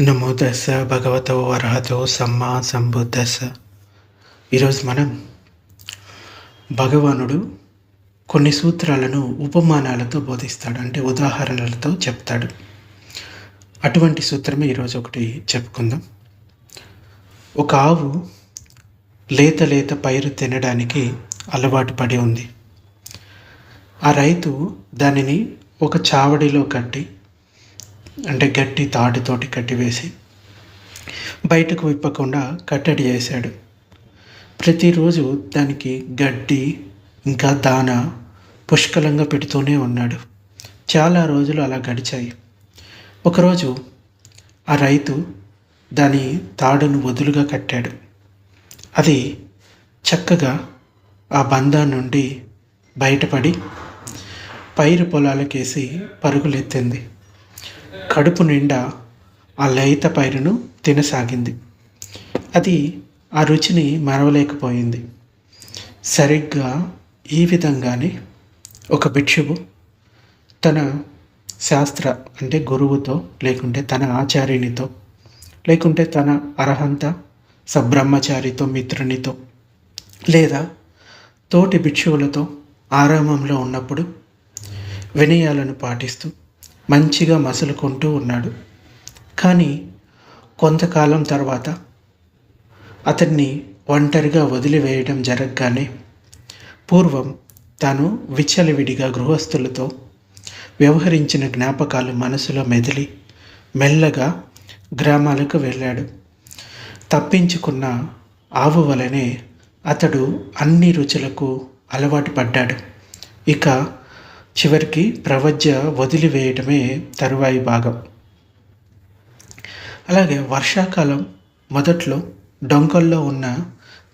నమో దశ భగవతో అర్హతో సమ్మా సంబుద్ధస ఈరోజు మనం భగవానుడు కొన్ని సూత్రాలను ఉపమానాలతో బోధిస్తాడు. అంటే ఉదాహరణలతో చెప్తాడు. అటువంటి సూత్రమే ఈరోజు ఒకటి చెప్పుకుందాం. ఒక ఆవు లేత లేత పైరు తినడానికి అలవాటు పడి ఉంది. ఆ రైతు దానిని ఒక చావడిలో కట్టి అంటే గట్టి తాటితోటి కట్టివేసి బయటకు విప్పకుండా కట్టడి చేశాడు. ప్రతిరోజు దానికి గడ్డి ఇంకా దాన పుష్కలంగా పెడుతూనే ఉన్నాడు. చాలా రోజులు అలా గడిచాయి. ఒకరోజు ఆ రైతు దాని తాడును వదులుగా కట్టాడు. అది చక్కగా ఆ బంధా నుండి బయటపడి పైరు పొలాలకేసి పరుగులెత్తింది. కడుపు నిండా ఆ లేత పైరును తినసాగింది. అది ఆ రుచిని మరవలేకపోయింది. సరిగ్గా ఈ విధంగానే ఒక భిక్షువు తన శాస్త్ర అంటే గురువుతో లేకుంటే తన ఆచార్యునితో లేకుంటే తన అర్హంత సబ్రహ్మచారితో మిత్రునితో లేదా తోటి భిక్షువులతో ఆరామంలో ఉన్నప్పుడు వినయాలను పాటిస్తూ మంచిగా మసులుకుంటూ ఉన్నాడు. కానీ కొంతకాలం తర్వాత అతన్ని ఒంటరిగా వదిలివేయడం జరగగానే పూర్వం తాను విచ్చలవిడిగా గృహస్థులతో వ్యవహరించిన జ్ఞాపకాలు మనసులో మెదిలి మెల్లగా గ్రామాలకు వెళ్ళాడు. తప్పించుకున్న ఆవు వలనే అతడు అన్ని రుచులకు అలవాటు పడ్డాడు. ఇక చివరికి ప్రవజ్య వదిలివేయటమే తరువాయి భాగం. అలాగే వర్షాకాలం మొదట్లో డొంకల్లో ఉన్న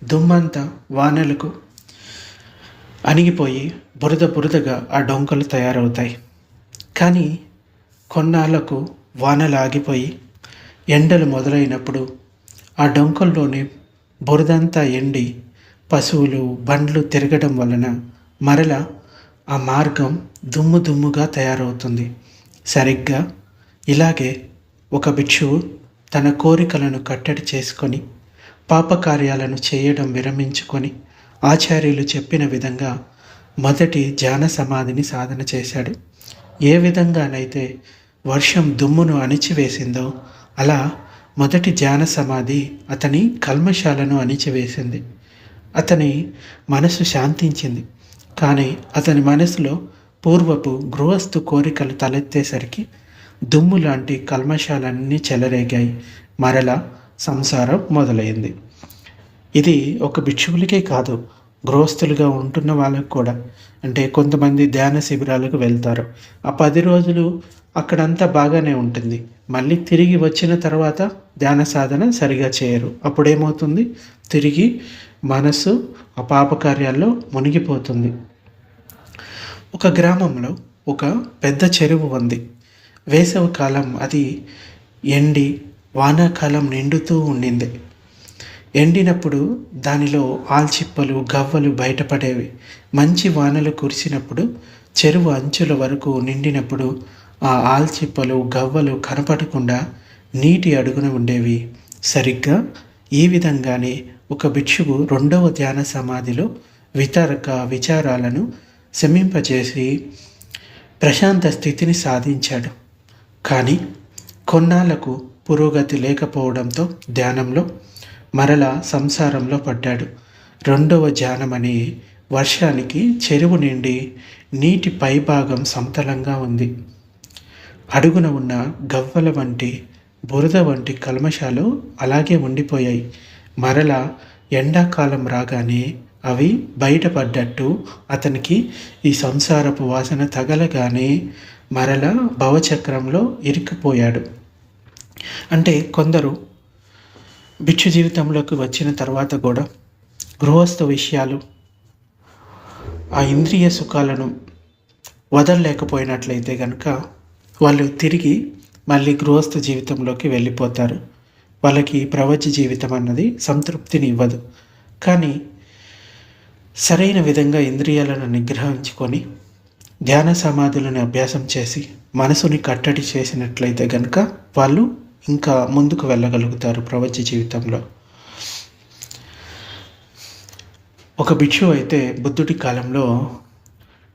దుమ్మంతా వానలకు అణిగిపోయి బురద బురదగా ఆ డొంకలు తయారవుతాయి. కానీ కొన్నాళ్ళకు వానలు ఆగిపోయి ఎండలు మొదలైనప్పుడు ఆ డొంకల్లోని బురదంతా ఎండి పశువులు బండ్లు తిరగడం వలన మరల ఆ మార్గం దుమ్ము దుమ్ముగా తయారవుతుంది. సరిగ్గా ఇలాగే ఒక భిక్షువు తన కోరికలను కట్టడి చేసుకొని పాపకార్యాలను చేయడం విరమించుకొని ఆచార్యులు చెప్పిన విధంగా మొదటి ధ్యాన సమాధిని సాధన చేశాడు. ఏ విధంగానైతే వర్షం దుమ్మును అణిచివేసిందో అలా మొదటి ధ్యాన సమాధి అతని కల్మశాలను అణిచివేసింది. అతని మనసు శాంతించింది. కానీ అతని మనసులో పూర్వపు గృహస్థు కోరికలు తలెత్తేసరికి దుమ్ము లాంటి కల్మషాలన్నీ చెలరేగాయి. మరలా సంసారం మొదలైంది. ఇది ఒక భిక్షువులకే కాదు గృహస్థులుగా ఉంటున్న వాళ్ళకు కూడా. అంటే కొంతమంది ధ్యాన శిబిరాలకు వెళ్తారు. ఆ పది రోజులు అక్కడంతా బాగానే ఉంటుంది. మళ్ళీ తిరిగి వచ్చిన తర్వాత ధ్యాన సాధన సరిగా చేయరు. అప్పుడేమవుతుంది? తిరిగి మనసు ఆ పాపకార్యాల్లో మునిగిపోతుంది. ఒక గ్రామంలో ఒక పెద్ద చెరువు ఉంది. వేసవికాలం అది ఎండి వానాకాలం నిండుతూ ఉండింది. ఎండినప్పుడు దానిలో ఆల్చిప్పలు గవ్వలు బయటపడేవి. మంచి వానలు కురిసినప్పుడు చెరువు అంచుల వరకు నిండినప్పుడు ఆ ఆల్చిప్పలు గవ్వలు కనపడకుండా నీటి అడుగున ఉండేవి. సరిగ్గా ఈ విధంగానే ఒక భిక్షువు రెండవ ధ్యాన సమాధిలో వితరక విచారాలను శమింపజేసి ప్రశాంత స్థితిని సాధించాడు. కానీ కొన్నాళ్ళకు పురోగతి లేకపోవడంతో ధ్యానంలో మరలా సంసారంలో పడ్డాడు. రెండవ ధ్యానమని వర్షానికి చెరువు నిండి నీటి పైభాగం సమతలంగా ఉంది. అడుగున ఉన్న గవ్వల వంటి బురద వంటి కల్మషాలు అలాగే ఉండిపోయాయి. మరలా ఎండాకాలం రాగానే అవి బయటపడ్డట్టు అతనికి ఈ సంసారపు వాసన తగలగానే మరల భవచక్రంలో ఇరుక్కుపోయాడు. అంటే కొందరు భిక్షు జీవితంలోకి వచ్చిన తర్వాత కూడా గృహస్థ విషయాలు ఆ ఇంద్రియ సుఖాలను వదలలేకపోయినట్లయితే కనుక వాళ్ళు తిరిగి మళ్ళీ గృహస్థ జీవితంలోకి వెళ్ళిపోతారు. వాళ్ళకి ప్రవచ జీవితం అన్నది సంతృప్తిని ఇవ్వదు. కానీ సరైన విధంగా ఇంద్రియాలను నిగ్రహించుకొని ధ్యాన సమాధులను అభ్యాసం చేసి మనసుని కట్టడి చేసినట్లయితే కనుక వాళ్ళు ఇంకా ముందుకు వెళ్ళగలుగుతారు ప్రవచ జీవితంలో. ఒక భిక్షు అయితే బుద్ధుడి కాలంలో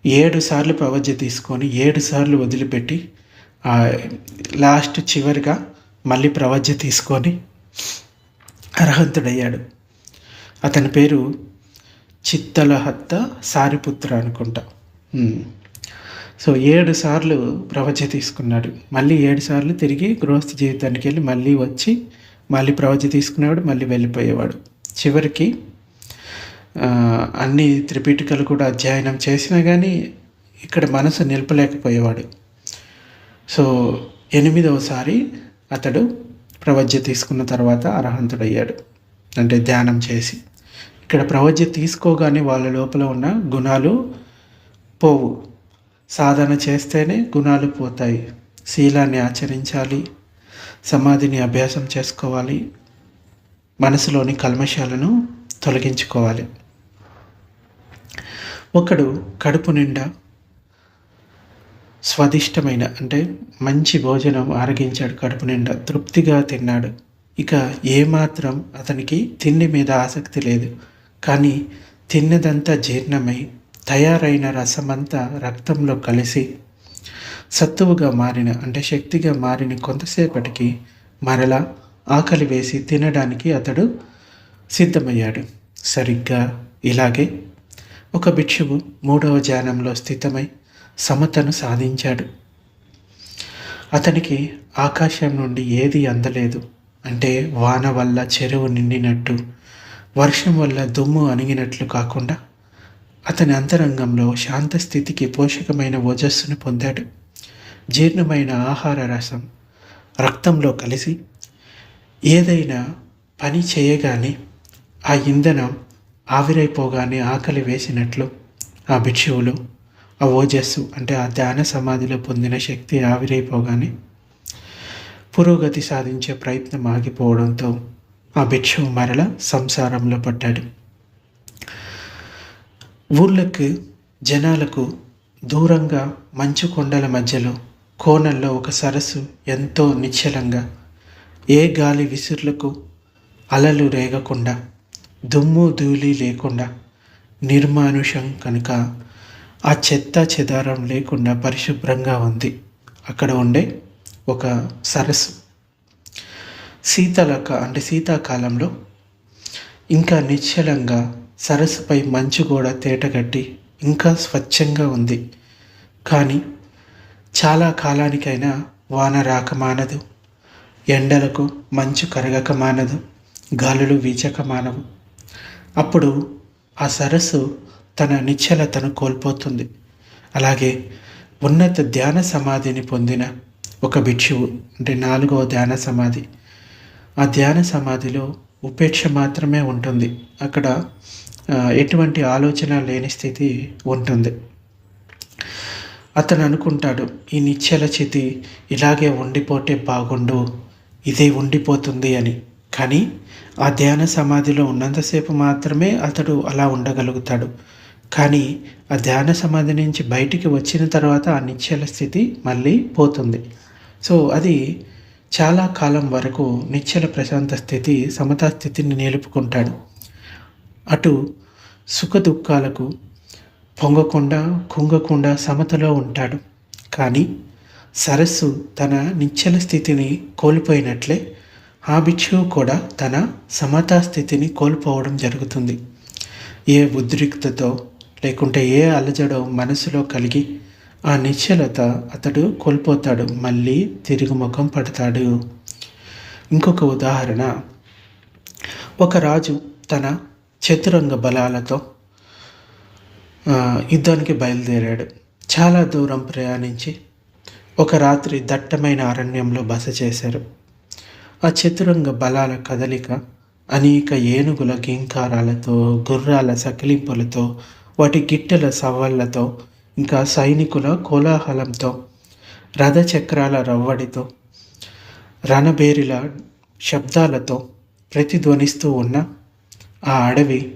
ఏడు సార్లు ప్రవజ్య తీసుకొని ఏడు సార్లు వదిలిపెట్టి లాస్ట్ చివరిగా మళ్ళీ ప్రవజ్య తీసుకొని అర్హంతుడయ్యాడు. అతని పేరు చిత్తలహత్త సారిపుత్ర అనుకుంటా. సో ఏడు సార్లు ప్రవచ తీసుకున్నాడు. మళ్ళీ ఏడు సార్లు తిరిగి గృహస్థ జీవితానికి వెళ్ళి మళ్ళీ వచ్చి మళ్ళీ ప్రవచ తీసుకునేవాడు మళ్ళీ వెళ్ళిపోయేవాడు. చివరికి అన్ని త్రిపీఠికలు కూడా అధ్యయనం చేసినా కానీ ఇక్కడ మనసు నిలపలేకపోయేవాడు. సో ఎనిమిదవసారి అతడు ప్రవజ్య తీసుకున్న తర్వాత అర్హంతుడయ్యాడు. అంటే ధ్యానం చేసి. ఇక్కడ ప్రవజ్య తీసుకోగానే వాళ్ళ లోపల ఉన్న గుణాలు పోవు. సాధన చేస్తేనే గుణాలు పోతాయి. శీలాన్ని ఆచరించాలి. సమాధిని అభ్యాసం చేసుకోవాలి. మనసులోని కల్మశాలను తొలగించుకోవాలి. ఒకడు కడుపు నిండా స్వాదిష్టమైన అంటే మంచి భోజనం ఆరగించాడు కడుపు నిండా. తృప్తిగా తిన్నాడు. ఇక ఏమాత్రం అతనికి తిండి మీద ఆసక్తి లేదు. కానీ తిన్నదంతా జీర్ణమై తయారైన రసమంతా రక్తంలో కలిసి సత్తువుగా మారిన అంటే శక్తిగా మారిన కొంతసేపటికి మరలా ఆకలి వేసి తినడానికి అతడు సిద్ధమయ్యాడు. సరిగ్గా ఇలాగే ఒక భిక్షువు మూడవ జానంలో స్థితమై సమతను సాధించాడు. అతనికి ఆకాశం నుండి ఏది అందలేదు అంటే వాన వల్ల చెరువు నిండినట్టు వర్షం వల్ల దుమ్ము అణిగినట్లు కాకుండా అతని అంతరంగంలో శాంత స్థితికి పోషకమైన ఓజస్సును పొందాడు. జీర్ణమైన ఆహార రసం రక్తంలో కలిసి ఏదైనా పని చేయగానే ఆ ఇంధనం ఆవిరైపోగానే ఆకలి వేసినట్లు ఆ భిక్షువులు ఆ ఓజస్సు అంటే ఆ ధ్యాన సమాధిలో పొందిన శక్తి ఆవిరైపోగానే పురోగతి సాధించే ప్రయత్నం ఆగిపోవడంతో ఆ భిక్షువు మరల సంసారంలో పడ్డాడు. ఊళ్ళకు జనాలకు దూరంగా మంచు కొండల మధ్యలో కోనల్లో ఒక సరస్సు ఎంతో నిశ్చలంగా ఏ గాలి విసుర్లకు అలలు రేగకుండా దుమ్ము ధూళి లేకుండా నిర్మానుషం కనుక ఆ చెత్త చెదారం లేకుండా పరిశుభ్రంగా ఉంది. అక్కడ ఉండే ఒక సరస్సు. శీతలక అంటే శీతాకాలంలో ఇంకా నిశ్చలంగా సరస్సుపై మంచు కూడా తేటగట్టి ఇంకా స్వచ్ఛంగా ఉంది. కానీ చాలా కాలానికైనా వాన రాక మానదు. ఎండలకు మంచు కరగక మానదు. గాలులు వీచక మానవు. అప్పుడు ఆ సరస్సు తన నిశ్చలతను కోల్పోతుంది. అలాగే ఉన్నత ధ్యాన సమాధిని పొందిన ఒక భిక్షువు అంటే నాలుగవ ధ్యాన సమాధి. ఆ ధ్యాన సమాధిలో ఉపేక్ష మాత్రమే ఉంటుంది. అక్కడ ఎటువంటి ఆలోచన లేని స్థితి ఉంటుంది. అతను అనుకుంటాడు ఈ నిశ్చల చితి ఇలాగే ఉండిపోతే బాగుండు ఇదే ఉండిపోతుంది అని. కానీ ఆ ధ్యాన సమాధిలో ఉన్నంతసేపు మాత్రమే అతడు అలా ఉండగలుగుతాడు. కానీ ఆ ధ్యాన సమాధి నుంచి బయటికి వచ్చిన తర్వాత ఆ నిశ్చల స్థితి మళ్ళీ పోతుంది. సో అది చాలా కాలం వరకు నిశ్చల ప్రశాంత స్థితి సమతా స్థితిని నిలుపుకుంటాడు. అటు సుఖ దుఃఖాలకు పొంగకుండా కుంగకుండా సమతలో ఉంటాడు. కానీ సరస్సు తన నిశ్చల స్థితిని కోల్పోయినట్లే ఆ బిచ్చువు కూడా తన సమతా స్థితిని కోల్పోవడం జరుగుతుంది. ఏ ఉద్రిక్తతో లేకుంటే ఏ అలజడో మనసులో కలిగి ఆ నిశ్చలత అతడు కోల్పోతాడు మళ్ళీ తిరుగు ముఖం పడతాడు. ఇంకొక ఉదాహరణ. ఒక రాజు తన చతురంగ బలాలతో యుద్ధానికి బయలుదేరాడు. చాలా దూరం ప్రయాణించి ఒక రాత్రి దట్టమైన అరణ్యంలో బస చేశారు. ఆ చతురంగ బలాల కదలిక అనేక ఏనుగుల గింకారాలతో గుర్రాల సకిలింపులతో వాటి గిట్టెల సవాళ్ళతో ఇంకా సైనికుల కోలాహలంతో రథచక్రాల రవ్వడితో రణబేరిల శబ్దాలతో ప్రతిధ్వనిస్తూ ఉన్న ఆ అడవి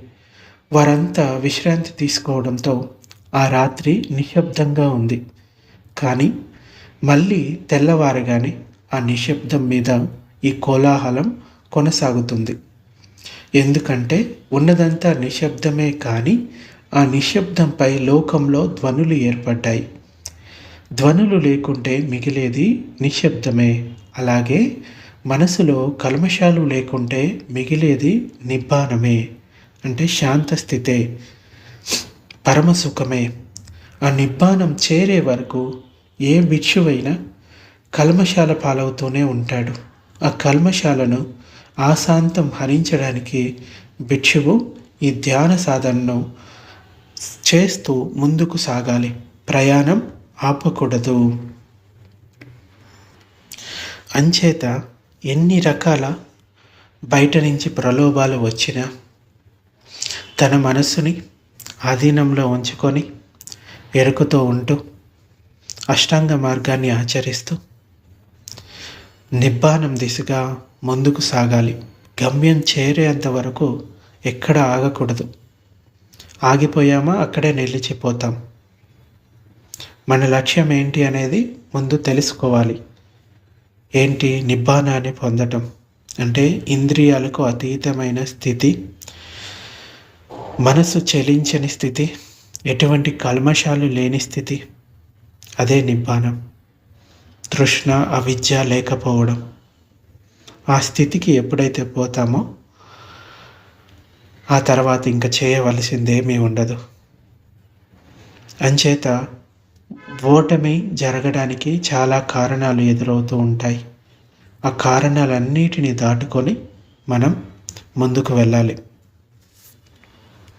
వారంతా విశ్రాంతి తీసుకోవడంతో ఆ రాత్రి నిశ్శబ్దంగా ఉంది. కానీ మళ్ళీ తెల్లవారగానే ఆ నిశ్శబ్దం మీద ఈ కోలాహలం కొనసాగుతుంది. ఎందుకంటే ఉన్నదంతా నిశ్శబ్దమే కానీ ఆ నిశ్శబ్దంపై లోకంలో ధ్వనులు ఏర్పడ్డాయి. ధ్వనులు లేకుంటే మిగిలేది నిశ్శబ్దమే. అలాగే మనసులో కల్మషాలు లేకుంటే మిగిలేది నిబ్బానమే అంటే శాంత స్థితే. పరమసుఖమే ఆ నిబ్బానం చేరే వరకు ఏ భిక్షువైనా కల్మశాల పాలవుతూనే ఉంటాడు. ఆ కల్మశాలను ఆశాంతం హరించడానికి భిక్షువు ఈ ధ్యాన సాధనను చేస్తూ ముందుకు సాగాలి. ప్రయాణం ఆపకూడదు. అంచేత ఎన్ని రకాల బయట నుంచి ప్రలోభాలు వచ్చినా తన మనస్సుని ఆధీనంలో ఉంచుకొని ఎరుకుతూ ఉంటూ అష్టాంగ మార్గాన్ని ఆచరిస్తూ నిబ్బానం దిశగా ముందుకు సాగాలి. గమ్యం చేరేంత వరకు ఎక్కడ ఆగకూడదు. ఆగిపోయామా? అక్కడే నిలిచిపోతాం. మన లక్ష్యం ఏంటి అనేది ముందు తెలుసుకోవాలి. ఏంటి? నిబ్బానాన్ని పొందటం. అంటే ఇంద్రియాలకు అతీతమైన స్థితి. మనసు చెలించని స్థితి. ఎటువంటి కల్మషాలు లేని స్థితి. అదే నిబ్బానం తృష్ణ అవిద్య లేకపోవడం. ఆ స్థితికి ఎప్పుడైతే పోతామో ఆ తర్వాత ఇంకా చేయవలసిందేమీ ఉండదు. అంచేత ఓటమి జరగడానికి చాలా కారణాలు ఎదురవుతూ ఉంటాయి. ఆ కారణాలన్నిటిని దాటుకొని మనం ముందుకు వెళ్ళాలి.